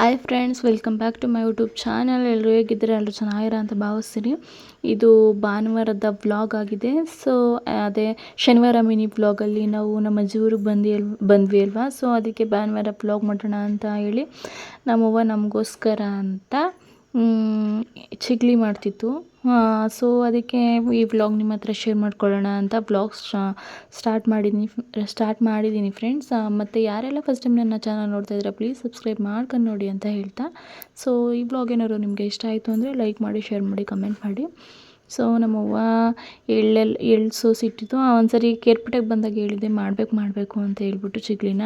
Hi friends welcome back to my YouTube channel ಎಲ್ಲರೂ ಹೇಗಿದ್ದೀರಾ? ಎಲ್ಲರೂ ಚೆನ್ನಾಗಿರ ಅಂತ ಭಾವಿಸ್ತೀನಿ. ಇದು ಭಾನುವಾರದ ವ್ಲಾಗ್ ಆಗಿದೆ. ಸೊ ಅದೇ ಶನಿವಾರ ಮಿನಿ ವ್ಲಾಗಲ್ಲಿ ನಾವು ನಮ್ಮ ಅಜ್ಜಿ ಊರಿಗೆ ಬಂದು ಬಂದ್ವಿ ಅಲ್ವಾ? ಸೊ ಅದಕ್ಕೆ ಭಾನುವಾರ ವ್ಲಾಗ್ ಮಾಡೋಣ ಅಂತ ಹೇಳಿ ನಮ್ಮವ್ವ ನಮಗೋಸ್ಕರ ಅಂತ ಚಿಗ್ಲಿ ಮಾಡ್ತಿತ್ತು. ಸೊ ಅದಕ್ಕೆ ಈ ವ್ಲಾಗ್ ನಿಮ್ಮ ಹತ್ರ ಶೇರ್ ಮಾಡ್ಕೊಳ್ಳೋಣ ಅಂತ ವ್ಲಾಗ್ ಸ್ಟಾರ್ಟ್ ಮಾಡಿದ್ದೀನಿ ಸ್ಟಾರ್ಟ್ ಮಾಡಿದ್ದೀನಿ ಫ್ರೆಂಡ್ಸ್ ಮತ್ತು ಯಾರೆಲ್ಲ ಫಸ್ಟ್ ಟೈಮ್ ನನ್ನ ಚಾನಲ್ ನೋಡ್ತಾ ಇದ್ದೀರಾ ಪ್ಲೀಸ್ ಸಬ್ಸ್ಕ್ರೈಬ್ ಮಾಡ್ಕೊಂಡು ನೋಡಿ ಅಂತ ಹೇಳ್ತಾ. ಸೊ ಈ ವ್ಲಾಗ್ ಏನಾದ್ರು ನಿಮಗೆ ಇಷ್ಟ ಆಯಿತು ಅಂದರೆ ಲೈಕ್ ಮಾಡಿ ಶೇರ್ ಮಾಡಿ ಕಮೆಂಟ್ ಮಾಡಿ. ಸೊ ನಮ್ಮವ್ವ ಎಳ್ಳೆಲ್ಲ ಎಳ್ಳು ಸೋಸಿ ಇಟ್ಟಿತ್ತು ಒಂದ್ಸರಿ ಕೇರ್ಪೇಟೆಗೆ ಬಂದಾಗ ಹೇಳಿದ್ದೆ ಮಾಡಬೇಕು ಮಾಡಬೇಕು ಅಂತ ಹೇಳ್ಬಿಟ್ಟು ಚಿಗ್ಲಿನ.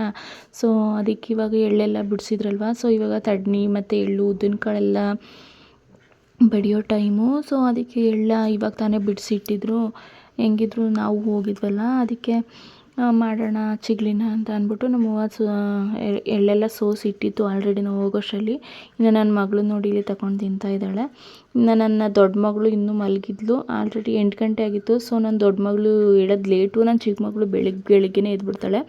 ಸೊ ಅದಕ್ಕೆ ಇವಾಗ ಎಳ್ಳೆಲ್ಲ ಬಿಡಿಸಿದ್ರಲ್ವ? ಸೊ ಇವಾಗ ತಡ್ನಿ ಮತ್ತು ಎಳ್ಳು, ಉದ್ದಿನಕಾಳೆಲ್ಲ ಬಡಿಯೋ ಟೈಮು. ಸೊ ಅದಕ್ಕೆ ಎಳ್ಳ ಇವಾಗ ತಾನೇ ಬಿಡಿಸಿಟ್ಟಿದ್ರು. ಹೆಂಗಿದ್ರು ನಾವು ಹೋಗಿದ್ವಲ್ಲ, ಅದಕ್ಕೆ ಮಾಡೋಣ, ಚಿಗ್ಲಿನ ಅಂತ ಅಂದ್ಬಿಟ್ಟು ನಮ್ಮವ್ವ ಸೊ ಎಳ್ಳೆಲ್ಲ ಸೋಸಿ ಇಟ್ಟಿತ್ತು ಆಲ್ರೆಡಿ ನಾವು ಹೋಗೋಷ್ಟರಲ್ಲಿ. ಇನ್ನು ನನ್ನ ಮಗಳು ನೋಡಿ ಇಲ್ಲಿ ತಗೊಂಡು ತಿಂತಾ ಇದ್ದಾಳೆ. ಇನ್ನು ನನ್ನ ದೊಡ್ಡ ಮಗಳು ಇನ್ನೂ ಮಲಗಿದ್ಲು. ಆಲ್ರೆಡಿ ಎಂಟು ಗಂಟೆ ಆಗಿತ್ತು. ಸೊ ನನ್ನ ದೊಡ್ಡ ಮಗಳು ಹೇಳೋದು ಲೇಟು. ನನ್ನ ಚಿಕ್ಕ ಮಗಳು ಬೆಳಿಗ್ಗೆ ಬೆಳಿಗ್ಗೆನೇ ಎದ್ಬಿಡ್ತಾಳೆ.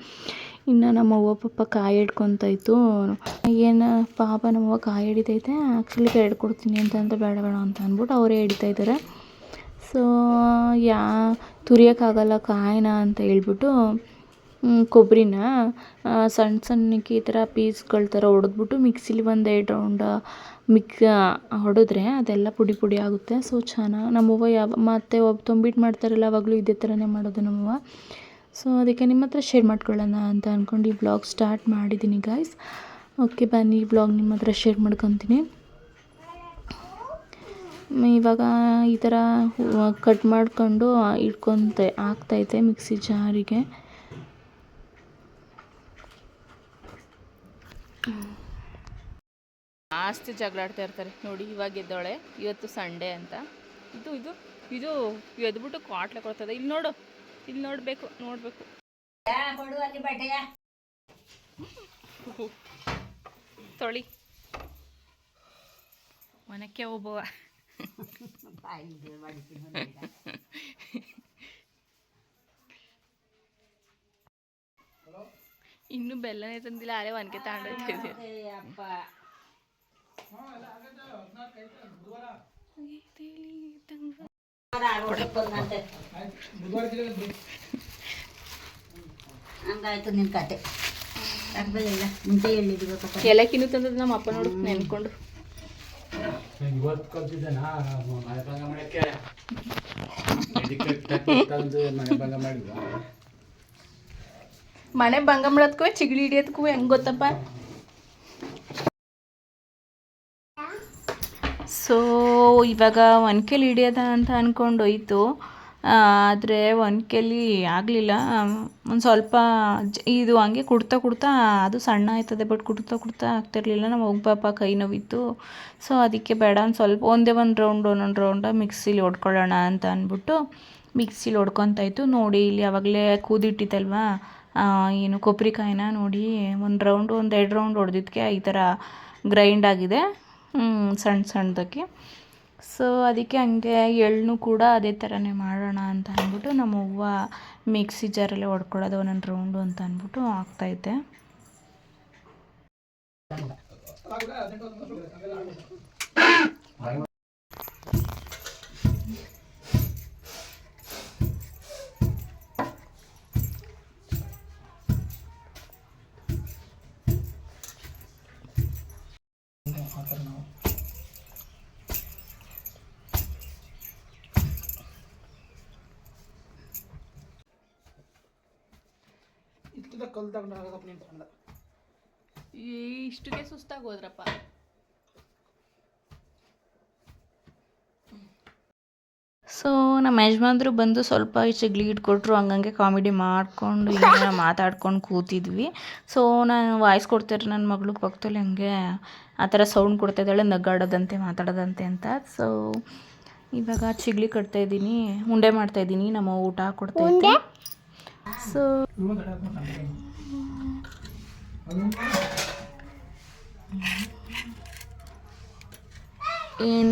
ಇನ್ನು ನಮ್ಮ ಅವ್ವ ಪಾಪ ಕಾಯಿ ಹಿಡ್ಕೊತಾಯಿತು ಏನು, ಪಾಪ ನಮ್ಮವ್ವ ಕಾಯಿ ಹಿಡಿತೈತೆ ಆ್ಯಕ್ಚುಲಿ ಕೊಡ್ತೀನಿ ಅಂತ ಬೇಡ ಬೇಡ ಅಂತ ಅಂದ್ಬಿಟ್ಟು ಅವರೇ ಹಿಡಿತಾ ಇದ್ದಾರೆ. ಸೊ ಯಾ, ತುರಿಯೋಕ್ಕಾಗಲ್ಲ ಕಾಯಿನ ಅಂತ ಹೇಳ್ಬಿಟ್ಟು ಕೊಬ್ಬರಿನ ಸಣ್ಣ ಸಣ್ಣಕ್ಕೆ ಈ ಥರ ಪೀಸ್ಗಳ ಥರ ಹೊಡೆದ್ಬಿಟ್ಟು ಮಿಕ್ಸಿಲಿ ಒಂದು ಎರಡು ರೌಂಡ ಮಿಕ್ ಹೊಡೆದ್ರೆ ಅದೆಲ್ಲ ಪುಡಿ ಪುಡಿ ಆಗುತ್ತೆ. ಸೊ ಚೆನ್ನಾಗಿ ನಮ್ಮವ್ವ ಯಾವ, ಮತ್ತೆ ಒಬ್ಬ ತೊಂಬಿಟ್ಟು ಮಾಡ್ತಾರಲ್ಲ, ಅವಾಗಲೂ ಇದೇ ಥರನೇ ಮಾಡೋದು ನಮ್ಮವ್ವ. ಸೊ ಅದಕ್ಕೆ ನಿಮ್ಮ ಹತ್ರ ಶೇರ್ ಮಾಡ್ಕೊಳ್ಳೋಣ ಅಂತ ಅಂದ್ಕೊಂಡು ಈ ಬ್ಲಾಗ್ ಸ್ಟಾರ್ಟ್ ಮಾಡಿದ್ದೀನಿ ಗಾಯ್ಸ್ ಓಕೆ ಬನ್ನಿ, ಈ ಬ್ಲಾಗ್ ನಿಮ್ಮ ಹತ್ರ ಶೇರ್ ಮಾಡ್ಕೊತೀನಿ. ಇವಾಗ ಈ ಥರ ಕಟ್ ಮಾಡ್ಕೊಂಡು ಇಟ್ಕೊತೆ ಹಾಕ್ತೈತೆ ಮಿಕ್ಸಿ ಜಾರಿಗೆ. ಜಾಸ್ತಿ ಜಗಳಾಡ್ತಾ ಇರ್ತಾರೆ. ನೋಡಿ, ಇವಾಗ ಎದ್ದೋಳೆ ಇವತ್ತು ಸಂಡೇ ಅಂತ. ಇದು ಇದು ಇದು ಎದ್ಬಿಟ್ಟು ಕ್ವಾಟ್ಲೆ ಕೊಡ್ತದೆ. ಇಲ್ಲಿ ನೋಡು, ಇಲ್ಲಿ ನೋಡಬೇಕು ನೋಡಬೇಕು. ತೊಳಿ. ಒನಕ್ಕೆ ಒಬ್ಬವ ಇನ್ನು ಬೆಲ್ಲನೇ ತಂದಿಲ್ಲ ಆಲೆ ಒನ್ಕೆ ತಗೊಂಡೋಗ್ತಿದ್ದೆ ಹಂಗಾಯ್ತು ನಿನ್ ಕತೆ. ಆಗ್ಬೋದಿಲ್ಲ ಮುಂಚೆ ತಂದದ್ದು ನಮ್ಮ ಅಪ್ಪ ನೋಡು ನೆನ್ಕೊಂಡು. ಇವತ್ತು ಕಲ್ತಿದ್ದೇನಾ ಮನೆ ಭಂಗ ಮಾಡಕ್ಕೆ ಇದಕ್ಕೆ ತಂದು ಮನೆ ಭಂಗ ಮಾಡಿದ್ವಾ? ಮನೆ ಭಂಗ ಮಾಡೋದಕ್ಕೂ ಚಿಗಳಿ ಹಿಡಿಯೋದಕ್ಕೂ ಹೆಂಗೆ ಗೊತ್ತಪ್ಪ? ಸೊ ಇವಾಗ ಒನ್ಕೆಲಿ ಹಿಡಿಯೋದ ಅಂತ ಅಂದ್ಕೊಂಡು ಹೋಯ್ತು ಆದರೆ ಒನ್ಕೆಲಿ ಆಗಲಿಲ್ಲ. ಒಂದು ಸ್ವಲ್ಪ ಇದು ಹಂಗೆ ಕುಡ್ತಾ ಕುಡ್ತಾ ಅದು ಸಣ್ಣ ಆಯ್ತದೆ ಬಟ್ ಕುಡ್ತಾ ಕುಡ್ತಾ ಆಗ್ತಿರಲಿಲ್ಲ. ನಮ್ಮ ಹೋಗಿ ಪಾಪ ಕೈ ನೋವಿತ್ತು. ಸೊ ಅದಕ್ಕೆ ಬೇಡ ಒಂದು ಸ್ವಲ್ಪ ಒಂದೇ ಒಂದು ರೌಂಡ್ ಒಂದೊಂದು ರೌಂಡ ಮಿಕ್ಸಿಲಿ ಹೊಡ್ಕೊಳ್ಳೋಣ ಅಂತ ಅಂದ್ಬಿಟ್ಟು ಮಿಕ್ಸಿಲಿ ಹೊಡ್ಕೊತಾಯಿತು ನೋಡಿ, ಇಲ್ಲಿ ಆವಾಗಲೇ ಕೂದಿಟ್ಟಿತ್ತಲ್ವಾ? ಏನು ಕೊಬ್ಬರಿ ಕಾಯಿನ ನೋಡಿ, ಒಂದು ರೌಂಡ್ ಒಂದು ಎರಡು ರೌಂಡ್ ಹೊಡೆದಿದ್ದಕ್ಕೆ ಈ ಥರ ಗ್ರೈಂಡ್ ಆಗಿದೆ. ಸಣ್ಣ ಸಣ್ಣದಕ್ಕೆ. ಸೊ ಅದಕ್ಕೆ ಹಂಗೆ ಎಳ್ಳು ಕೂಡ ಅದೇ ಥರನೇ ಮಾಡೋಣ ಅಂತ ಅಂದ್ಬಿಟ್ಟು ನಮ್ಮವ್ವ ಮಿಕ್ಸಿ ಜಾರಲ್ಲೇ ಹೊಡ್ಕೊಳ್ಳೋದು ಒಂದೊಂದು ರೌಂಡು ಅಂತ ಅಂದ್ಬಿಟ್ಟು ಆಗ್ತಾಯಿದ್ದೆ ನಾಗದಪ್ಪ ನಿಂತ್ಕೊಂಡ. ಇಷ್ಟಕ್ಕೆ ಸುಸ್ತಾಗಿ ಹೋದ್ರಪ್ಪ. ಸೊ ನಮ್ಮ ಯಜಮಾನ್ರು ಬಂದು ಸ್ವಲ್ಪ ಚಿಗ್ಲಿ ಇಟ್ಕೊಟ್ರು ಹಂಗಂಗೆ ಕಾಮಿಡಿ ಮಾಡ್ಕೊಂಡು ಏನೇನೋ ಮಾತಾಡ್ಕೊಂಡು ಕೂತಿದ್ವಿ. ಸೊ ನಾನು ವಾಯ್ಸ್ ಕೊಡ್ತಾರೆ ನನ್ನ ಮಗಳು ಪಕ್ಕದಲ್ಲಿ ಹಂಗೆ ಆ ಥರ ಸೌಂಡ್ ಕೊಡ್ತಾ ಇದ್ದಾಳೆ ನಗ್ಗಾಡೋದಂತೆ ಮಾತಾಡೋದಂತೆ ಅಂತ. ಸೊ ಇವಾಗ ಚಿಗ್ಲಿ ಕಟ್ತಾ ಇದ್ದೀನಿ ಉಂಡೆ ಮಾಡ್ತಾ ಇದ್ದೀನಿ ನಮ್ಮ ಊಟ ಕೊಡ್ತಾ ಇದ್ದೀನಿ. ಸೊ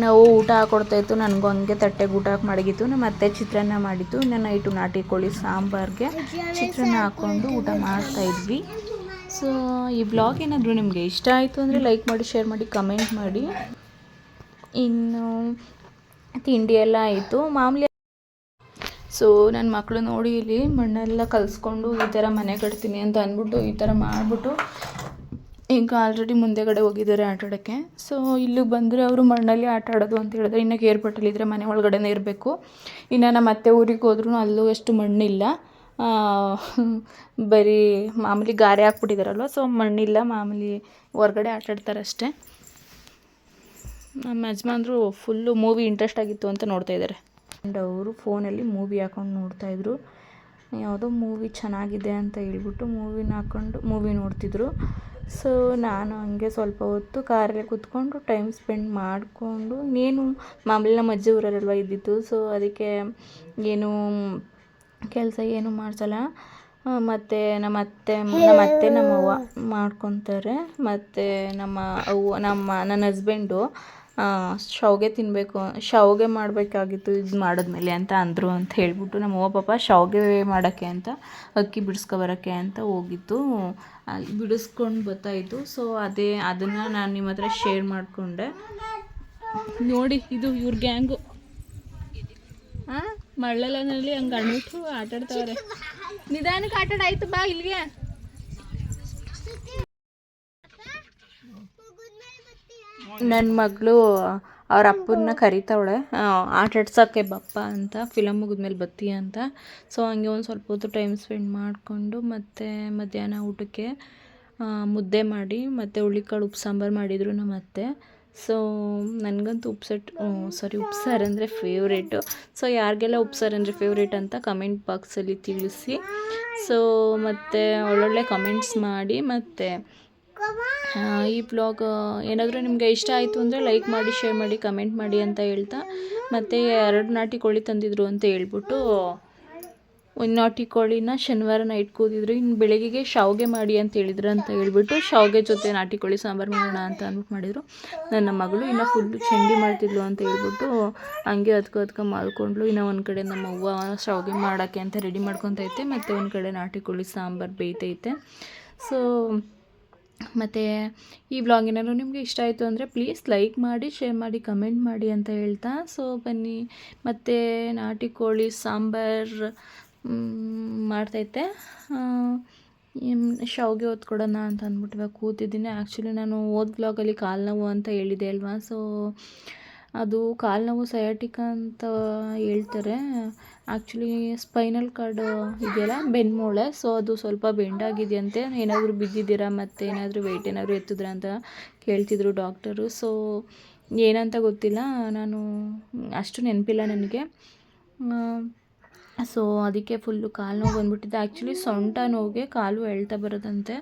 ನಾವು ಊಟ ಹಾಕೊಡ್ತಾ ಇತ್ತು. ನನಗೂ ಹಂಗೆ ತಟ್ಟೆಗೆ ಊಟ ಹಾಕಿ ಮಡಗಿತ್ತು. ನಮ್ಮ ಅತ್ತೆ ಚಿತ್ರಾನ್ನ ಮಾಡಿತ್ತು. ನಾನು ನೈಟು ನಾಟಿ ಕೋಳಿ ಸಾಂಬಾರ್ಗೆ ಚಿತ್ರಾನ್ನ ಹಾಕ್ಕೊಂಡು ಊಟ ಮಾಡ್ತಾ ಇದ್ವಿ. ಸೊ ಈ ಬ್ಲಾಗ್ ಏನಾದರೂ ನಿಮಗೆ ಇಷ್ಟ ಆಯಿತು ಅಂದರೆ ಲೈಕ್ ಮಾಡಿ ಶೇರ್ ಮಾಡಿ ಕಮೆಂಟ್ ಮಾಡಿ. ಇನ್ನು ತಿಂಡಿ ಎಲ್ಲ ಆಯಿತು. ಮಾಮೂಲಿ ಸೊ ನನ್ನ ಮಕ್ಕಳು ನೋಡಿ ಇಲ್ಲಿ ಮಣ್ಣೆಲ್ಲ ಕಲಿಸ್ಕೊಂಡು ಈ ಥರ ಮನೆ ಕಟ್ತೀನಿ ಅಂತ ಅಂದ್ಬಿಟ್ಟು ಈ ಥರ ಮಾಡಿಬಿಟ್ಟು ಈಗ ಆಲ್ರೆಡಿ ಮುಂದೆಗಡೆ ಹೋಗಿದ್ದಾರೆ ಆಟ ಆಡೋಕ್ಕೆ ಸೊ ಇಲ್ಲಿಗೆ ಬಂದರೆ ಅವರು ಮಣ್ಣಲ್ಲಿ ಆಟ ಆಡೋದು ಅಂತ ಹೇಳಿದ್ರೆ ಇನ್ನು ಕೇರ್ಪಟ್ಟಲ್ಲಿದ್ದರೆ ಮನೆ ಒಳಗಡೆನೇ ಇರಬೇಕು. ಇನ್ನು ನಮ್ಮ ಅತ್ತೆ ಊರಿಗೆ ಹೋದ್ರೂ ಅಲ್ಲೂ ಅಷ್ಟು ಮಣ್ಣಿಲ್ಲ. ಬರೀ ಮಾಮೂಲಿ ಗಾರೆ ಹಾಕ್ಬಿಟ್ಟಿದಾರಲ್ವ ಸೊ ಮಣ್ಣಿಲ್ಲ, ಮಾಮೂಲಿ ಹೊರ್ಗಡೆ ಆಟ ಆಡ್ತಾರೆ ಅಷ್ಟೇ. ನಮ್ಮ ಯಜಮಾನ್ರು ಫುಲ್ಲು ಮೂವಿ ಇಂಟ್ರೆಸ್ಟ್ ಆಗಿತ್ತು ಅಂತ ನೋಡ್ತಾ ಇದ್ದಾರೆ ಆ್ಯಂಡ್ ಅವರು ಫೋನಲ್ಲಿ ಮೂವಿ ಹಾಕೊಂಡು ನೋಡ್ತಾಯಿದ್ರು ಯಾವುದೋ ಮೂವಿ ಚೆನ್ನಾಗಿದೆ ಅಂತ ಹೇಳ್ಬಿಟ್ಟು ಮೂವಿನ ಹಾಕ್ಕೊಂಡು ಮೂವಿ ನೋಡ್ತಿದ್ರು. ಸೊ ನಾನು ಹಂಗೆ ಸ್ವಲ್ಪ ಹೊತ್ತು ಕಾರಲ್ಲೇ ಕೂತ್ಕೊಂಡು ಟೈಮ್ ಸ್ಪೆಂಡ್ ಮಾಡಿಕೊಂಡು ಏನು ಮಾಮೂಲಿ ನಮ್ಮ ಅಜ್ಜಿ ಊರಲ್ವ ಇದ್ದಿದ್ದು ಸೊ ಅದಕ್ಕೆ ಏನು ಕೆಲಸ ಏನು ಮಾಡಿಸಲ್ಲ. ಮತ್ತು ನಮ್ಮ ಅತ್ತೆ ನಮ್ಮ ಅತ್ತೆ, ನಮ್ಮ ಅವ್ವ ಮಾಡ್ಕೊತಾರೆ. ಮತ್ತು ನಮ್ಮ ಅವ್ವ, ನಮ್ಮ, ನನ್ನ ಹಸ್ಬೆಂಡು ಶಾವಿಗೆ ತಿನ್ನಬೇಕು ಶಾವಿಗೆ ಮಾಡಬೇಕಾಗಿತ್ತು ಇದು ಮಾಡಿದ್ಮೇಲೆ ಅಂತ ಅಂದರು ಅಂತ ಹೇಳಿಬಿಟ್ಟು ನಮ್ಮ ಅವ್ವ ಪಾಪ ಶಾವಿಗೆ ಮಾಡೋಕ್ಕೆ ಅಂತ ಅಕ್ಕಿ ಬಿಡಿಸ್ಕೊಬರೋಕ್ಕೆ ಅಂತ ಹೋಗಿತ್ತು ಅಲ್ಲಿ ಬಿಡಿಸ್ಕೊಂಡು ಬರ್ತಾಯಿತ್ತು ಸೊ ಅದೇ ಅದನ್ನು ನಾನು ನಿಮ್ಮ ಹತ್ರ ಶೇರ್ ಮಾಡಿಕೊಂಡೆ. ನೋಡಿ ಇದು ಇವ್ರ ಗ್ಯಾಂಗು ಹಾಂ ಮಳ್ಳಲನಲ್ಲಿ ಹಂಗೆ ಅಣ್ಬಿಟ್ಟು ಆಟಾಡ್ತಾವ್ರೆ. ನಿಧಾನಕ್ಕೆ ಆಟಾಡಾಯ್ತು ಆಯ್ತು ಬಾ ಇಲ್ಲಿಗೆ. ನನ್ನ ಮಗಳು, ಅವ್ರ ಅಪ್ಪನ್ನ ಕರಿತಾವಳೆ. ಆಟ ಆಡ್ಸೋಕ್ಕೆ ಬಪ್ಪ ಅಂತ ಫಿಲಮ್ ಮುಗಿದ್ಮೇಲೆ ಬತ್ತಿ ಅಂತ. ಸೊ ಹಂಗೆ ಒಂದು ಸ್ವಲ್ಪ ಹೊತ್ತು ಟೈಮ್ ಸ್ಪೆಂಡ್ ಮಾಡಿಕೊಂಡು ಮತ್ತು ಮಧ್ಯಾಹ್ನ ಊಟಕ್ಕೆ ಮುದ್ದೆ ಮಾಡಿ, ಮತ್ತು ಹುಳ್ಳಿಕಾಳು ಉಪ್ಪು ಸಾಂಬಾರು ಮಾಡಿದರು ನಮ್ಮ ಅತ್ತೆ. ಸೊ ನನಗಂತೂ ಉಪ್ಸೆಟ್ ಸಾರಿ ಉಪ್ಸಾರು ಅಂದರೆ ಫೇವ್ರೇಟು ಸೊ ಯಾರಿಗೆಲ್ಲ ಉಪ್ಸಾರು ಅಂದರೆ ಫೇವ್ರೇಟ್ ಅಂತ ಕಮೆಂಟ್ ಬಾಕ್ಸಲ್ಲಿ ತಿಳಿಸಿ. ಸೊ ಮತ್ತು ಒಳ್ಳೊಳ್ಳೆ ಕಮೆಂಟ್ಸ್ ಮಾಡಿ, ಮತ್ತು ಈ ಬ್ಲಾಗ್ ಏನಾದರೂ ನಿಮಗೆ ಇಷ್ಟ ಆಯಿತು ಅಂದರೆ ಲೈಕ್ ಮಾಡಿ ಶೇರ್ ಮಾಡಿ ಕಮೆಂಟ್ ಮಾಡಿ ಅಂತ ಹೇಳ್ತಾ. ಮತ್ತು ಎರಡು ನಾಟಿ ಕೋಳಿ ತಂದಿದ್ರು ಅಂತ ಹೇಳ್ಬಿಟ್ಟು, ಒಂದು ನಾಟಿ ಕೋಳಿನ ಶನಿವಾರ ನೈಟ್ ಕೂದಿದ್ರು. ಇನ್ನು ಬೆಳಗ್ಗೆಗೆ ಶಾವಿಗೆ ಮಾಡಿ ಅಂತ ಹೇಳಿದ್ರು ಅಂತ ಹೇಳ್ಬಿಟ್ಟು ಶಾವಿಗೆ ಜೊತೆ ನಾಟಿ ಕೋಳಿ ಸಾಂಬಾರು ಮಾಡೋಣ ಅಂತ ಅಂದ್ಬಿಟ್ಟು ಮಾಡಿದರು. ನನ್ನ ಮಗಳು ಇನ್ನು ಫುಲ್ಲು ಚಂಡಿ ಮಾಡ್ತಿದ್ಲು ಅಂತ ಹೇಳ್ಬಿಟ್ಟು ಹಂಗೆ ಅದಕ್ಕೆ ಅದಕ್ಕೆ ಮಾಡ್ಕೊಂಡ್ಲು ಇನ್ನು ಒಂದು ಕಡೆ ನಮ್ಮ ಅವ್ವ ಶಾವಿಗೆ ಮಾಡೋಕ್ಕೆ ಅಂತ ರೆಡಿ ಮಾಡ್ಕೊತೈತೆ ಮತ್ತು ಒಂದು ಕಡೆ ನಾಟಿ ಕೋಳಿ ಸಾಂಬಾರು ಬೇಯ್ತೈತೆ. ಸೊ ಮತ್ತು ಈ ವ್ಲಾಗ್ ಏನಾದ್ರು ನಿಮಗೆ ಇಷ್ಟ ಆಯಿತು ಅಂದರೆ ಪ್ಲೀಸ್ ಲೈಕ್ ಮಾಡಿ ಶೇರ್ ಮಾಡಿ ಕಮೆಂಟ್ ಮಾಡಿ ಅಂತ ಹೇಳ್ತಾ. ಸೊ ಬನ್ನಿ. ಮತ್ತು ನಾಟಿ ಕೋಳಿ, ಸಾಂಬಾರು ಮಾಡ್ತೈತೆ. ಶಾವಿಗೆ ಹೊತ್ಕೊಡೋಣ ಅಂತ ಅಂದ್ಬಿಟ್ಟು ಇವಾಗ ಕೂತಿದ್ದೀನಿ. ಆ್ಯಕ್ಚುಲಿ ನಾನು ಓದ್ ಬ್ಲಾಗಲ್ಲಿ ಕಾಲು ನೋವು ಅಂತ ಹೇಳಿದೆ ಅಲ್ವಾ? ಸೊ ಅದು ಕಾಲು ನೋವು ಸಯಾಟಿಕ ಅಂತ ಹೇಳ್ತಾರೆ. ಆ್ಯಕ್ಚುಲಿ ಸ್ಪೈನಲ್ ಕಾರ್ಡ್ ಇದೆಯಲ್ಲ? ಬೆನ್ಮೂಳೆ ಸೊ ಅದು ಸ್ವಲ್ಪ ಬೆಂಡಾಗಿದೆಯಂತೆ ಏನಾದರೂ ಬಿದ್ದಿದ್ದೀರಾ ಮತ್ತು ಏನಾದರೂ ವೆಯ್ಟ್ ಏನಾದರೂ ಎತ್ತಿದ್ರಾ ಅಂತ ಕೇಳ್ತಿದ್ರು ಡಾಕ್ಟರು ಸೊ ಏನಂತ ಗೊತ್ತಿಲ್ಲ. ನಾನು ಅಷ್ಟು ನೆನಪಿಲ್ಲ ನನಗೆ. ಸೊ ಅದಕ್ಕೆ ಫುಲ್ಲು ಕಾಲು ನೋವು ಬಂದ್ಬಿಟ್ಟಿದೆ. ಆ್ಯಕ್ಚುಲಿ ಸೊಂಟ ನೋವಿಗೆ ಕಾಲು ಎಳ್ತಾ ಬರೋದಂತೆ.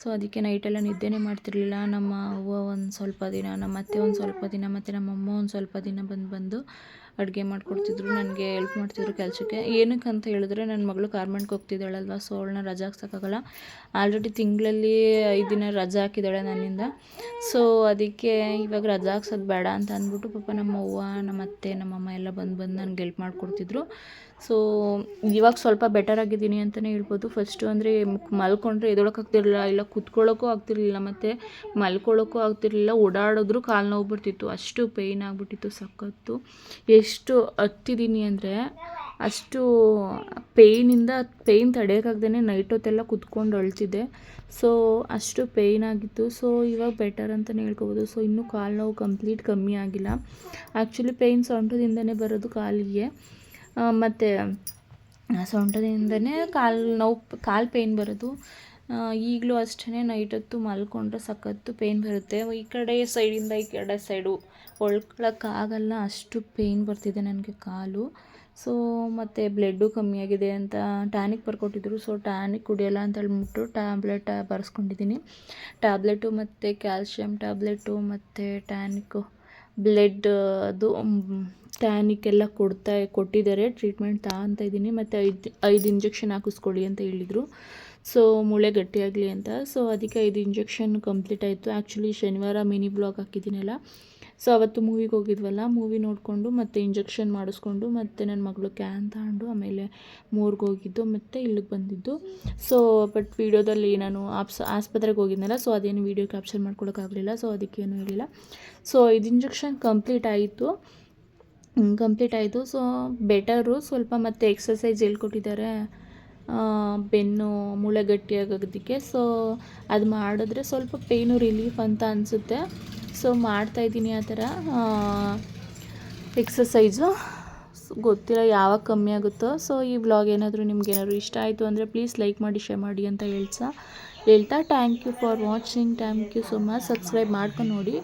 ಸೊ ಅದಕ್ಕೆ ನೈಟೆಲ್ಲ ನಿದ್ದೆನೇ ಮಾಡ್ತಿರ್ಲಿಲ್ಲ. ನಮ್ಮ ಅವ್ವ ಒಂದು ಸ್ವಲ್ಪ ದಿನ, ನಮ್ಮ ಅತ್ತೆ ಒಂದು ಸ್ವಲ್ಪ ದಿನ, ಮತ್ತು ನಮ್ಮ ಅಮ್ಮ ಒಂದು ಸ್ವಲ್ಪ ದಿನ ಬಂದು ಬಂದು ಅಡುಗೆ ಮಾಡಿಕೊಡ್ತಿದ್ರು, ನನಗೆ ಹೆಲ್ಪ್ ಮಾಡ್ತಿದ್ರು ಕೆಲಸಕ್ಕೆ. ಏನಕ್ಕೆ ಅಂತ ಹೇಳಿದ್ರೆ ನನ್ನ ಮಗಳು ಕಾರ್ಮೆಂಟ್ಗೆ ಹೋಗ್ತಿದ್ದಾಳಲ್ವ ಸೊ ಅವಳನ್ನ ರಜಾ ಹಾಕ್ಸೋಕ್ಕಾಗಲ್ಲ. ಆಲ್ರೆಡಿ ತಿಂಗಳಲ್ಲಿ ಐದು ದಿನ ರಜಾ ಹಾಕಿದ್ದಾಳೆ ನನ್ನಿಂದ. ಸೊ ಅದಕ್ಕೆ ಇವಾಗ ರಜಾ ಹಾಕ್ಸೋದು ಬೇಡ ಅಂತ ಅಂದ್ಬಿಟ್ಟು ಪಾಪ ನಮ್ಮ ಅವ್ವ, ನಮ್ಮ ಅತ್ತೆ ನಮ್ಮಮ್ಮ ಎಲ್ಲ ಬಂದು ಬಂದು ನನಗೆ ಹೆಲ್ಪ್ ಮಾಡಿಕೊಡ್ತಿದ್ರು. ಸೊ ಇವಾಗ ಸ್ವಲ್ಪ ಬೆಟರ್ ಆಗಿದ್ದೀನಿ ಅಂತಲೇ ಹೇಳ್ಬೋದು. ಫಸ್ಟು ಅಂದರೆ ಮಲ್ಕೊಂಡ್ರೆ ಎದೊಳಕ್ಕಾಗ್ತಿರಲಿಲ್ಲ ಇಲ್ಲ ಕುತ್ಕೊಳ್ಳೋಕ್ಕೂ ಆಗ್ತಿರಲಿಲ್ಲ, ಮತ್ತು ಮಲ್ಕೊಳ್ಳೋಕ್ಕೂ ಆಗ್ತಿರಲಿಲ್ಲ, ಓಡಾಡಿದ್ರು ಕಾಲು ನೋವು ಬರ್ತಿತ್ತು. ಅಷ್ಟು ಪೇಯ್ನ್ ಆಗಿಬಿಟ್ಟಿತ್ತು, ಸಖತ್ತು. ಎಷ್ಟು ಹತ್ತಿದ್ದೀನಿ ಅಂದರೆ ಅಷ್ಟು ಪೇಯ್ನಿಂದ ಪೇಯ್ನ್ ತಡೆಯೋಕ್ಕಾಗ್ದೇ ನೈಟ್ ಹೊತ್ತೆಲ್ಲ ಕುತ್ಕೊಂಡು ಅಳ್ತಿದ್ದೆ. ಸೊ ಅಷ್ಟು ಪೇಯ್ನ್ ಆಗಿತ್ತು. ಸೊ ಇವಾಗ ಬೆಟರ್ ಅಂತಲೇ ಹೇಳ್ಕೊಬೋದು. ಸೊ ಇನ್ನೂ ಕಾಲು ನೋವು ಕಂಪ್ಲೀಟ್ ಕಮ್ಮಿ ಆಗಿಲ್ಲ. ಆ್ಯಕ್ಚುಲಿ ಪೇಯ್ನ್ ಸೊಂಟದಿಂದನೇ ಬರೋದು ಕಾಲಿಗೆ. ಮತ್ತು ಸೊಂಟದಿಂದನೇ ಕಾಲು ನೋವು, ಕಾಲು ಪೇಯ್ನ್ ಬರೋದು. ಈಗಲೂ ಅಷ್ಟೇ ನೈಟ್ ಹೊತ್ತು ಮಲ್ಕೊಂಡ್ರೆ ಸಖತ್ತು ಪೇಯ್ನ್ ಬರುತ್ತೆ. ಈ ಕಡೆ ಸೈಡಿಂದ ಈ ಕಡೆ ಸೈಡು ಒಳ್ಕೊಳಕ್ಕಾಗಲ್ಲ ಅಷ್ಟು ಪೇಯ್ನ್ ಬರ್ತಿದೆ ನನಗೆ ಕಾಲು. ಸೊ ಮತ್ತು ಬ್ಲಡ್ಡು ಕಮ್ಮಿಯಾಗಿದೆ ಅಂತ ಟ್ಯಾನಿಕ್ ಬರ್ಕೊಟ್ಟಿದ್ರು. ಸೊ ಟ್ಯಾನಿಕ್ ಕುಡಿಯೋಲ್ಲ ಅಂತ ಹೇಳ್ಬಿಟ್ಟು ಟ್ಯಾಬ್ಲೆಟ್ ಬರ್ಸ್ಕೊಂಡಿದ್ದೀನಿ. ಟ್ಯಾಬ್ಲೆಟು ಮತ್ತು ಕ್ಯಾಲ್ಶಿಯಮ್ ಟ್ಯಾಬ್ಲೆಟು ಮತ್ತು ಟ್ಯಾನಿಕ್ಕು ಬ್ಲಡ್ ಅದು ಟ್ಯಾನಿಕ್ ಎಲ್ಲ ಕೊಡ್ತಾ, ಕೊಟ್ಟಿದ್ದಾರೆ. ಟ್ರೀಟ್ಮೆಂಟ್ ತಗೊತಾ ಇದ್ದೀನಿ. ಮತ್ತು ಐದು ಐದು ಇಂಜೆಕ್ಷನ್ ಹಾಕಿಸ್ಕೊಳ್ಳಿ ಅಂತ ಹೇಳಿದರು. ಸೊ ಮೂಳೆ ಗಟ್ಟಿಯಾಗಲಿ ಅಂತ. ಸೊ ಅದಕ್ಕೆ ಇದು ಇಂಜೆಕ್ಷನ್ ಕಂಪ್ಲೀಟ್ ಆಯಿತು. ಆ್ಯಕ್ಚುಲಿ ಶನಿವಾರ ಮಿನಿ ಬ್ಲಾಗ್ ಹಾಕಿದ್ದೀನಲ್ಲ. ಸೊ ಅವತ್ತು ಮೂವಿಗೆ ಹೋಗಿದ್ವಲ್ಲ. ಮೂವಿ ನೋಡಿಕೊಂಡು ಮತ್ತು ಇಂಜೆಕ್ಷನ್ ಮಾಡಿಸ್ಕೊಂಡು ಮತ್ತು ನನ್ನ ಮಗಳು ಕ್ಯಾನ್ ತಗೊಂಡು ಆಮೇಲೆ ಮೂರ್ಗೆ ಹೋಗಿದ್ದು ಮತ್ತು ಇಲ್ಲಿಗೆ ಬಂದಿದ್ದು. ಸೊ ಬಟ್ ವೀಡಿಯೋದಲ್ಲಿ ನಾನು ಆಪ್ಸ್, ಆಸ್ಪತ್ರೆಗೆ ಹೋಗಿದ್ನಲ್ಲ. ಸೊ ಅದೇನು ವೀಡಿಯೋ ಕ್ಯಾಪ್ಚರ್ ಮಾಡ್ಕೊಳಕ್ಕಾಗಲಿಲ್ಲ ಸೊ ಅದಕ್ಕೇನು ಹೇಳಿಲ್ಲ. ಸೊ ಇದು ಇಂಜೆಕ್ಷನ್ ಕಂಪ್ಲೀಟ್ ಆಯಿತು. ಕಂಪ್ಲೀಟ್ ಆಯಿತು. ಸೊ ಬೆಟರು ಸ್ವಲ್ಪ ಮತ್ತು ಎಕ್ಸಸೈಸ್ ಹೇಳ್ಕೊಟ್ಟಿದ್ದಾರೆ. ಬೆನ್ನು ಮೂಳೆ ಗಟ್ಟಿಯಾಗೋದಕ್ಕೆ ಸೊ ಅದು ಮಾಡಿದ್ರೆ ಸ್ವಲ್ಪ ಪೇಯ್ನು ರಿಲೀಫ್ ಅಂತ ಅನಿಸುತ್ತೆ. ಸೊ ಮಾಡ್ತಾಯಿದ್ದೀನಿ ಆ ಥರ. ಎಕ್ಸಸೈಸು ಗೊತ್ತಿಲ್ಲ ಯಾವಾಗ ಕಮ್ಮಿ ಆಗುತ್ತೋ. ಸೊ ಈ ವ್ಲಾಗ್ ಏನಾದರೂ ನಿಮ್ಗೆ ಏನಾದರೂ ಇಷ್ಟ ಆಯಿತು ಅಂದರೆ ಪ್ಲೀಸ್ ಲೈಕ್ ಮಾಡಿ ಶೇರ್ ಮಾಡಿ ಅಂತ ಹೇಳ್ತಾ. ಹೇಳ್ತಾ thank you for watching thank you so much subscribe ಮಾಡ್ಕೊಂಡು ನೋಡಿ.